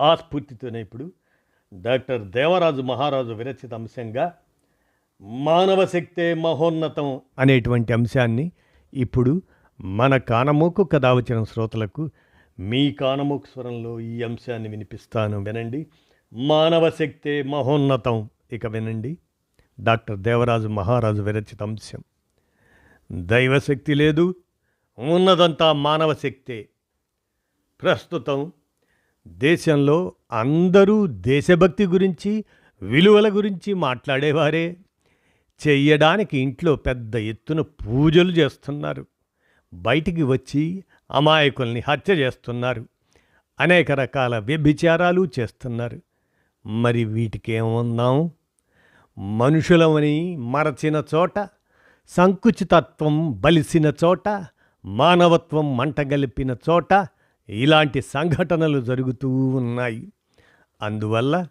ఆ స్ఫూర్తితోనే ఇప్పుడు డాక్టర్ దేవరాజు మహారాజు విరచిత అంశంగా మానవ శక్తే మహోన్నతం అనేటువంటి అంశాన్ని ఇప్పుడు మన కానమోకు కథ వచ్చిన శ్రోతలకు మీ కానమోకు స్వరంలో ఈ అంశాన్ని వినిపిస్తాను. వినండి. మానవ శక్తే మహోన్నతం. ఇక వినండి. డాక్టర్ దేవరాజు మహారాజు విరచిత అంశం. దైవశక్తి లేదు. ఉన్నదంతా మానవ శక్తే. ప్రస్తుతం దేశంలో అందరూ దేశభక్తి గురించి విలువల గురించి మాట్లాడేవారే. చెయ్యడానికి ఇంట్లో పెద్ద ఎత్తున పూజలు చేస్తున్నారు. బయటికి వచ్చి అమాయకుల్ని హత్య చేస్తున్నారు. అనేక రకాల వ్యభిచారాలు చేస్తున్నారు. మరి వీటికి మనుషులమని మరచిన చోట సంకుచితత్వం బలిసిన చోట మానవత్వం మంటగలిపిన చోట ఇలాంటి సంఘటనలు జరుగుతూ ఉన్నాయి. అందువల్ల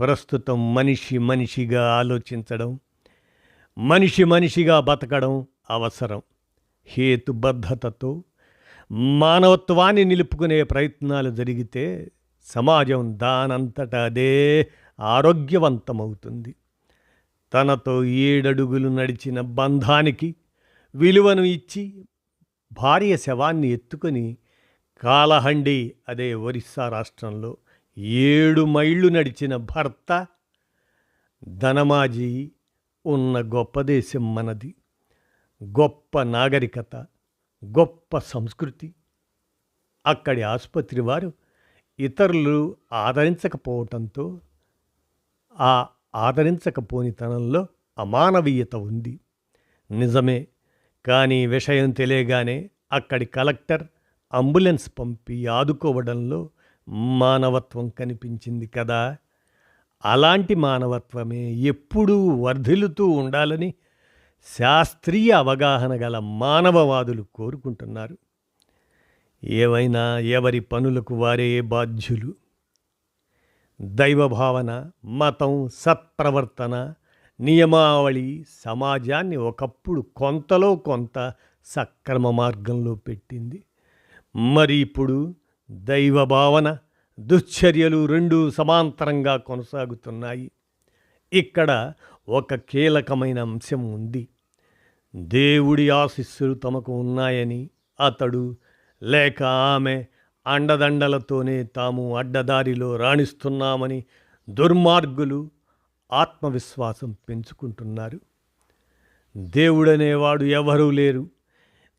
ప్రస్తుతం మనిషి మనిషిగా ఆలోచించడం మనిషి మనిషిగా బతకడం అవసరం. హేతుబద్ధతతో మానవత్వాన్ని నిలుపుకునే ప్రయత్నాలు జరిగితే సమాజం దానంతట అదే ఆరోగ్యవంతమవుతుంది. తనతో ఏడడుగులు నడిచిన బంధానికి విలువను ఇచ్చి భార్య శవాన్ని ఎత్తుకొని కాలహండి అదే ఒరిస్సా రాష్ట్రంలో ఏడు మైళ్ళు నడిచిన భర్త ధనమాజీ ఉన్న గొప్ప దేశం మనది. గొప్ప నాగరికత గొప్ప సంస్కృతి. అక్కడి ఆసుపత్రి వారు ఇతరులు ఆదరించకపోవటంతో ఆ ఆదరించకపోనితనంలో అమానవీయత ఉంది. నిజమే కానీ విషయం తెలియగానే అక్కడి కలెక్టర్ అంబులెన్స్ పంపి ఆదుకోవడంలో మానవత్వం కనిపించింది కదా. అలాంటి మానవత్వమే ఎప్పుడూ వర్ధిల్లుతూ ఉండాలని శాస్త్రీయ అవగాహన గల మానవవాదులు కోరుకుంటున్నారు. ఏవైనా ఎవరి పనులకు వారే బాధ్యులు? దైవభావన మతం సత్ప్రవర్తన నియమావళి సమాజాన్ని ఒకప్పుడు కొంతలో కొంత సక్రమ మార్గంలో పెట్టింది. మరి ఇప్పుడు దైవ భావన దుశ్చర్యలు రెండూ సమాంతరంగా కొనసాగుతున్నాయి. ఇక్కడ ఒక కీలకమైన అంశం ఉంది. దేవుడి ఆశిస్సులు తమకు ఉన్నాయని అతడు లేక ఆమె అండదండలతోనే తాము అడ్డదారిలో రాణిస్తున్నామని దుర్మార్గులు ఆత్మవిశ్వాసం పెంచుకుంటున్నారు. దేవుడనేవాడు ఎవరూ లేరు.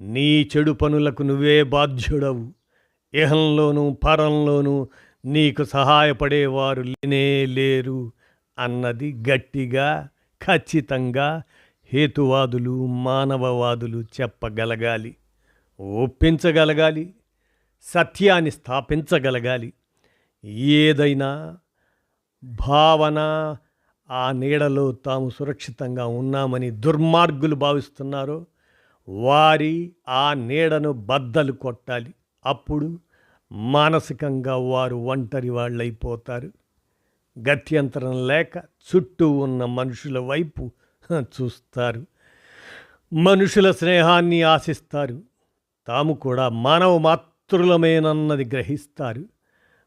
నీ చెడు పనులకు నువ్వే బాధ్యుడవు. ఇహంలోనూ పరంలోనూ నీకు సహాయపడేవారు లేనే లేరు అన్నది గట్టిగా ఖచ్చితంగా హేతువాదులు మానవవాదులు చెప్పగలగాలి. ఒప్పించగలగాలి. సత్యాన్ని స్థాపించగలగాలి. ఏదైనా భావన ఆ నీడలో తాము సురక్షితంగా ఉన్నామని దుర్మార్గులు భావిస్తున్నారో వారి ఆ నీడను బద్దలు కొట్టాలి. అప్పుడు మానసికంగా వారు ఒంటరి వాళ్ళైపోతారు. గత్యంతరం లేక చుట్టూ ఉన్న మనుషుల వైపు చూస్తారు. మనుషుల స్నేహాన్ని ఆశిస్తారు. తాము కూడా మానవ మాతృలమేనన్నది గ్రహిస్తారు.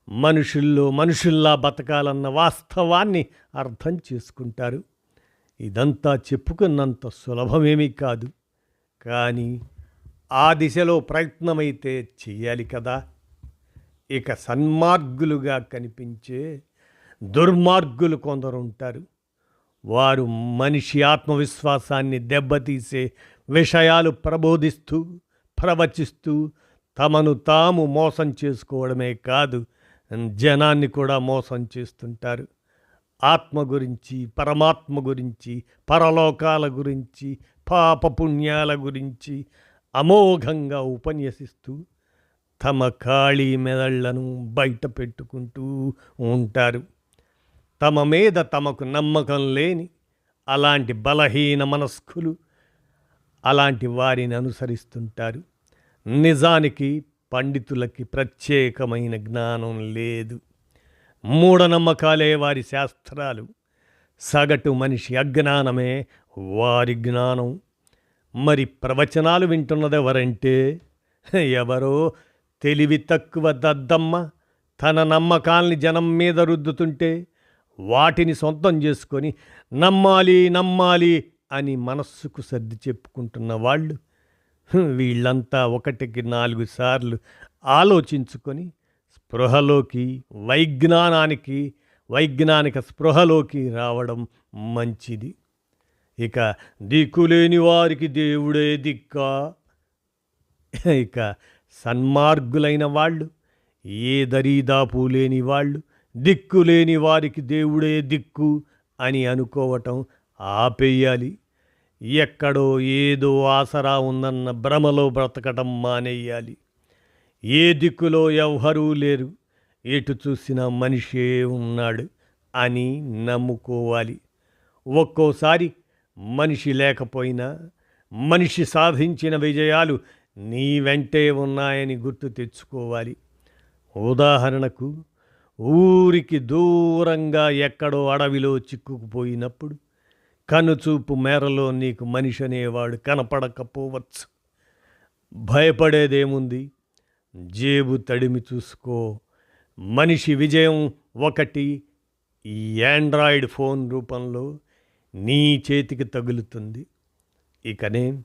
మనుషుల్లో మనుషుల్లా బతకాలన్న వాస్తవాన్ని అర్థం చేసుకుంటారు. ఇదంతా చెప్పుకున్నంత సులభమేమీ కాదు. కానీ ఆ దిశలో ప్రయత్నమైతే చేయాలి కదా. ఇక సన్మార్గులుగా కనిపించే దుర్మార్గులు కొందరు ఉంటారు. వారు మనిషి ఆత్మవిశ్వాసాన్ని దెబ్బతీసే విషయాలు ప్రబోధిస్తూ ప్రవచిస్తూ తమను తాము మోసం చేసుకోవడమే కాదు జనాన్ని కూడా మోసం చేస్తుంటారు. ఆత్మ గురించి పరమాత్మ గురించి పరలోకాల గురించి పాపపుణ్యాల గురించి అమోఘంగా ఉపన్యసిస్తూ తమ ఖాళీ మెదళ్ళను బయట పెట్టుకుంటూ ఉంటారు. తమ మీద తమకు నమ్మకం లేని అలాంటి బలహీన మనస్కులు అలాంటి వారిని అనుసరిస్తుంటారు. నిజానికి పండితులకి ప్రత్యేకమైన జ్ఞానం లేదు. మూఢనమ్మకాలే వారి శాస్త్రాలు. సగటు మనిషి అజ్ఞానమే వారి జ్ఞానం. మరి ప్రవచనాలు వింటున్నదెవరంటే? ఎవరో తెలివి తక్కువ దద్దమ్మ తన నమ్మకాల్ని జనం మీద రుద్దుతుంటే వాటిని సొంతం చేసుకొని నమ్మాలి నమ్మాలి అని మనస్సుకు సర్ది చెప్పుకుంటున్న వాళ్ళు వీళ్ళంతా ఒకటికి నాలుగు సార్లు ఆలోచించుకొని స్పృహలోకి వైజ్ఞానానికి వైజ్ఞానిక స్పృహలోకి రావడం మంచిది. ఇక దిక్కులేని వారికి దేవుడే దిక్క. ఇక సన్మార్గులైన వాళ్ళు ఏ దరీదాపు లేని వాళ్ళు దిక్కు లేని వారికి దేవుడే దిక్కు అని అనుకోవటం ఆపేయాలి. ఎక్కడో ఏదో ఆసరా ఉందన్న భ్రమలో బ్రతకటం మానేయాలి. ఏ దిక్కులో ఎవ్వరూ లేరు. ఎటు చూసిన మనిషే ఉన్నాడు అని నమ్ముకోవాలి. ఒక్కోసారి మనిషి లేకపోయినా మనిషి సాధించిన విజయాలు నీ వెంటే ఉన్నాయని గుర్తు తెచ్చుకోవాలి. ఉదాహరణకు ఊరికి దూరంగా ఎక్కడో అడవిలో చిక్కుకుపోయినప్పుడు కనుచూపు మేరలో నీకు మనిషి అనేవాడు కనపడకపోవచ్చు. భయపడేదేముంది? జేబు తడిమి చూసుకో. మనిషి విజయం ఒకటి. ఈ యాండ్రాయిడ్ ఫోన్ రూపంలో నీ చేతికి తగులుతుంది. ఇకనే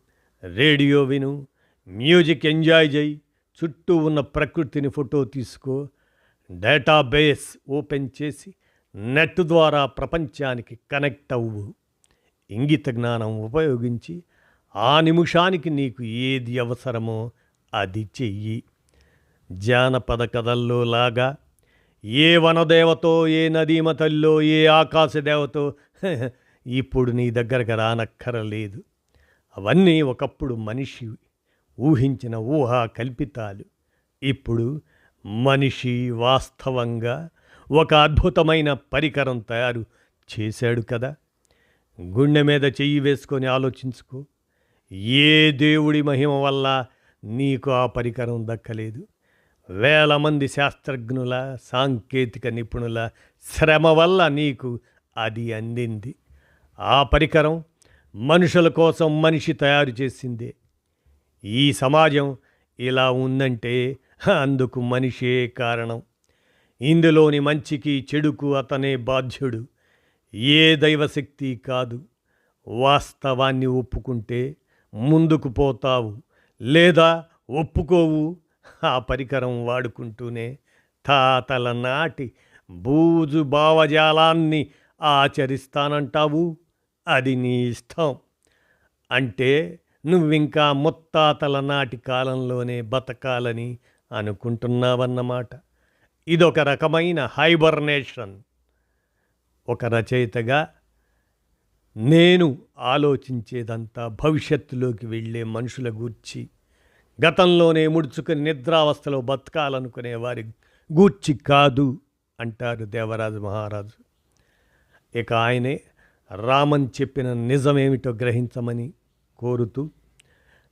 రేడియో విను మ్యూజిక్ ఎంజాయ్ చేయి చుట్టూ ఉన్న ప్రకృతిని ఫోటో తీసుకో డేటాబేస్ ఓపెన్ చేసి నెట్ ద్వారా ప్రపంచానికి కనెక్ట్ అవ్వు. ఇంగిత జ్ఞానం ఉపయోగించి ఆ నిమిషానికి నీకు ఏది అవసరమో అది చెయ్యి. జానపద కథల్లో లాగా ఏ వనదేవతో ఏ నదీమ తల్లో ఏ ఆకాశదేవతో? ఇప్పుడు నీ దగ్గరకు రానక్కరలేదు. అవన్నీ ఒకప్పుడు మనిషి ఊహించిన ఊహా కల్పితాలు. ఇప్పుడు మనిషి వాస్తవంగా ఒక అద్భుతమైన పరికరం తయారు చేశాడు కదా. గుండె మీద చెయ్యి వేసుకొని ఆలోచించుకో. ఏ దేవుడి మహిమ వల్ల నీకు ఆ పరికరం దక్కలేదు? వేల మంది శాస్త్రజ్ఞుల సాంకేతిక నిపుణుల శ్రమ వల్ల నీకు అది అందింది. ఆ పరికరం మనుషుల కోసం మనిషి తయారు చేసిందే. ఈ సమాజం ఇలా ఉందంటే అందుకు మనిషే కారణం. ఇందులోని మంచికి చెడుకు అతనే బాధ్యుడు. ఏ దైవశక్తి కాదు. వాస్తవాన్ని ఒప్పుకుంటే ముందుకు పోతావు లేదా ఒప్పుకోవు ఆ పరికరం వాడుకుంటూనే తాతల నాటి బూజు భావజాలాన్ని ఆచరిస్తానంటావు? అది నీ ఇష్టం. అంటే నువ్వింకా ముత్తాతల నాటి కాలంలోనే బతకాలని అనుకుంటున్నావన్నమాట. ఇదొక రకమైన హైబర్నేషన్. ఒక రచయితగా నేను ఆలోచించేదంతా భవిష్యత్తులోకి వెళ్ళే మనుషుల గూర్చి గతంలోనే ముడుచుకుని నిద్రావస్థలో బతకాలనుకునే వారి గూర్చి కాదు అంటారు దేవరాజు మహారాజు. ఇక ఆయనే రామన్ చెప్పిన నిజమేమిటో గ్రహించమని కోరుతూ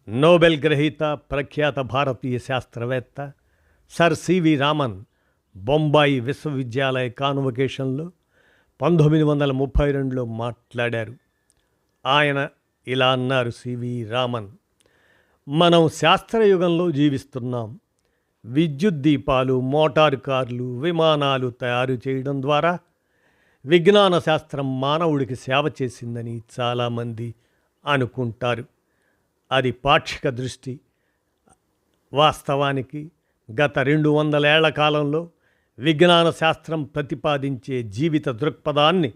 నోబెల్ గ్రహీత ప్రఖ్యాత భారతీయ శాస్త్రవేత్త సర్ సివి రామన్ బొంబాయి విశ్వవిద్యాలయ కాన్వకేషన్లో పంతొమ్మిది వందల ముప్పై రెండులో మాట్లాడారు. ఆయన ఇలా అన్నారు సివి రామన్. మనం శాస్త్రయుగంలో జీవిస్తున్నాం. విద్యుత్ దీపాలు మోటారు కార్లు విమానాలు తయారు చేయడం ద్వారా విజ్ఞాన శాస్త్రం మానవుడికి సేవ చేసిందని చాలామంది అనుకుంటారు. అది పాక్షిక దృష్టి. వాస్తవానికి గత రెండు వందల ఏళ్ళ కాలంలో విజ్ఞాన శాస్త్రం ప్రతిపాదించే జీవిత దృక్పథాన్ని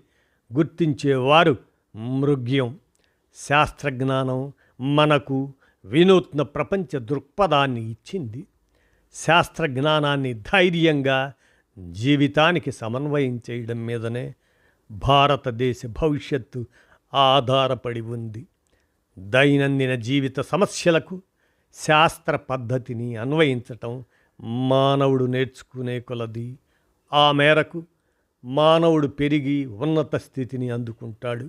గుర్తించేవారు మృగ్యం. శాస్త్రజ్ఞానం మనకు వినూత్న ప్రపంచ దృక్పథాన్ని ఇచ్చింది. శాస్త్రజ్ఞానాన్ని ధైర్యంగా జీవితానికి సమన్వయం చేయడం మీదనే భారతదేశ భవిష్యత్తు ఆధారపడి ఉంది. దైనందిన జీవిత సమస్యలకు శాస్త్ర పద్ధతిని అన్వయించటం మానవుడు నేర్చుకునే కొలది. ఆ మేరకు మానవుడు పెరిగి ఉన్నత స్థితిని అందుకుంటాడు.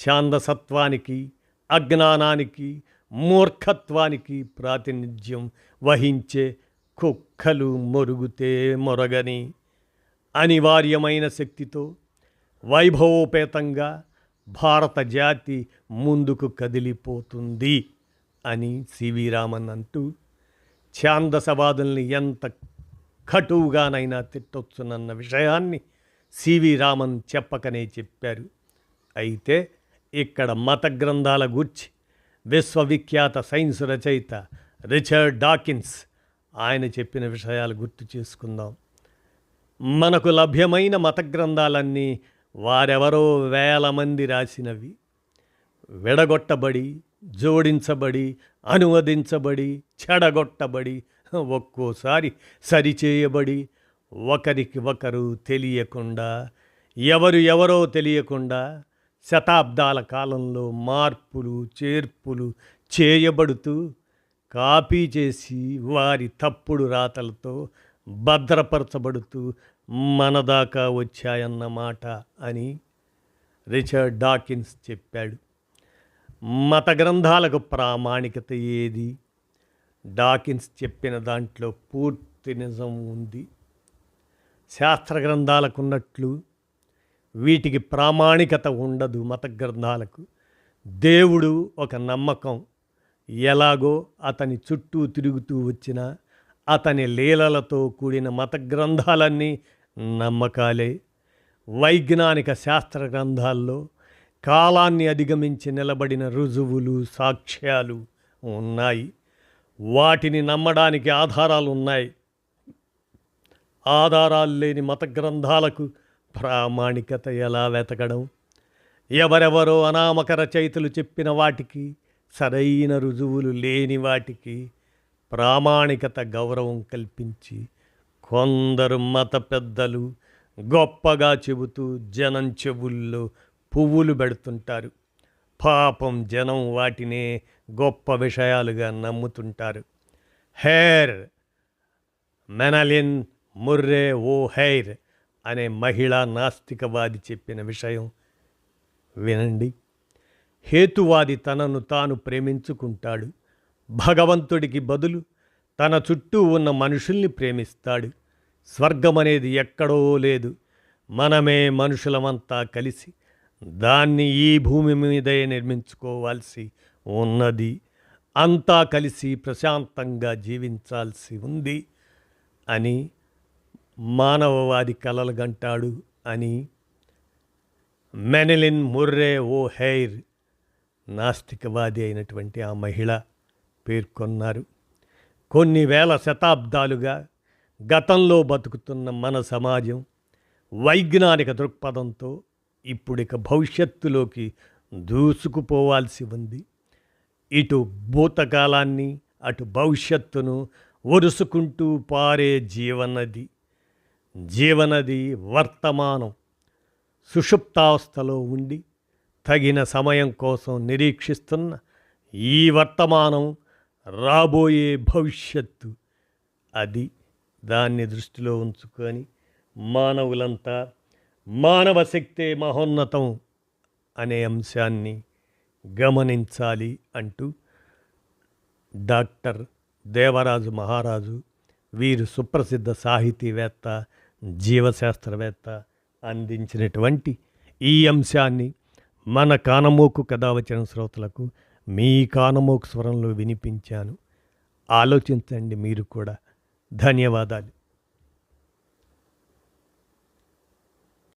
ఛాందసత్వానికి అజ్ఞానానికి మూర్ఖత్వానికి ప్రాతినిధ్యం వహించే కుక్కలు మొరుగుతే మొరగని అనివార్యమైన శక్తితో వైభవోపేతంగా భారత జాతి ముందుకు కదిలిపోతుంది అని సివి రామన్ అంటూ ఛాందసవాదుల్ని ఎంత కటువుగానైనా తిట్టొచ్చునన్న విషయాన్ని సివి రామన్ చెప్పకనే చెప్పారు. అయితే ఇక్కడ మత గ్రంథాల గూర్చి విశ్వవిఖ్యాత సైన్స్ రచయిత రిచర్డ్ డాకిన్స్. ఆయన చెప్పిన విషయాలు గుర్తు చేసుకుందాం. మనకు లభ్యమైన మత గ్రంథాలన్నీ వారెవరో వేల మంది రాసినవి. విడగొట్టబడి జోడించబడి అనువదించబడి చెడగొట్టబడి ఒక్కోసారి సరిచేయబడి ఒకరికి ఒకరు తెలియకుండా ఎవరు ఎవరో తెలియకుండా శతాబ్దాల కాలంలో మార్పులు చేర్పులు చేయబడుతూ కాపీ చేసి వారి తప్పుడు రాతలతో భద్రపరచబడుతూ మన దాకా వచ్చాయన్నమాట అని రిచర్డ్ డాకిన్స్ చెప్పాడు. మత గ్రంథాలకు ప్రామాణికత ఏది? డాకిన్స్ చెప్పిన దాంట్లో పూర్తి నిజం ఉంది. శాస్త్ర గ్రంథాలకున్నట్లు వీటికి ప్రామాణికత ఉండదు మత గ్రంథాలకు. దేవుడు ఒక నమ్మకం. ఎలాగో అతని చుట్టూ తిరుగుతూ వచ్చిన అతని లీలలతో కూడిన మత గ్రంథాలన్నీ నమ్మకాలే. వైజ్ఞానిక శాస్త్ర గ్రంథాల్లో కాలాన్ని అధిగమించి నిలబడిన రుజువులు సాక్ష్యాలు ఉన్నాయి. వాటిని నమ్మడానికి ఆధారాలు ఉన్నాయి ఆధారాలు లేని మత గ్రంథాలకు ప్రామాణికత ఎలా వెతకడం? ఎవరెవరో అనామక రచయితలు చెప్పిన వాటికి సరైన రుజువులు లేని వాటికి ప్రామాణికత గౌరవం కల్పించి కొందరు మత పెద్దలు గొప్పగా చెబుతూ జనం చెవుల్లో పువ్వులు పెడుతుంటారు. పాపం జనం వాటినే గొప్ప విషయాలుగా నమ్ముతుంటారు. Hair Madalyn Murray O'Hair అనే మహిళా నాస్తికవాది చెప్పిన విషయం వినండి. హేతువాది తనను తాను ప్రేమించుకుంటాడు. భగవంతుడికి బదులు తన చుట్టూ ఉన్న మనుషుల్ని ప్రేమిస్తాడు. స్వర్గం అనేది ఎక్కడో లేదు. మనమే మనుషులమంతా కలిసి దాన్ని ఈ భూమి మీదే నిర్మించుకోవాల్సి ఉన్నది. అంతా కలిసి ప్రశాంతంగా జీవించాల్సి ఉంది అని మానవవాది కలలు గంటాడు అని మెనలిన్ ముర్రే ఓ హెయిర్ నాస్తికవాది అయినటువంటి ఆ మహిళ పేర్కొన్నారు. కొన్ని వేల శతాబ్దాలుగా గతంలో బతుకుతున్న మన సమాజం వైజ్ఞానిక దృక్పథంతో ఇప్పుడిక భవిష్యత్తులోకి దూసుకుపోవాల్సి ఉంది. ఇటు భూతకాలాన్ని అటు భవిష్యత్తును ఒరుసుకుంటూ పారే జీవనది. జీవనది వర్తమానం. సుషుప్తావస్థలో ఉండి తగిన సమయం కోసం నిరీక్షిస్తున్న ఈ వర్తమానం రాబోయే భవిష్యత్తు. అది దాన్ని దృష్టిలో ఉంచుకొని మానవులంతా మానవ శక్తే మహోన్నతం అనే అంశాన్ని గమనించాలి అంటూ డాక్టర్ దేవరాజు మహారాజు వీరు సుప్రసిద్ధ సాహితీవేత్త జీవశాస్త్రవేత్త అందించినటువంటి ఈ అంశాన్ని మన కానమోకు కథావచన శ్రోతలకు మీ కానమోకు స్వరంలో వినిపించాను. ఆలోచించండి మీరు కూడా. ధన్యవాదాలు.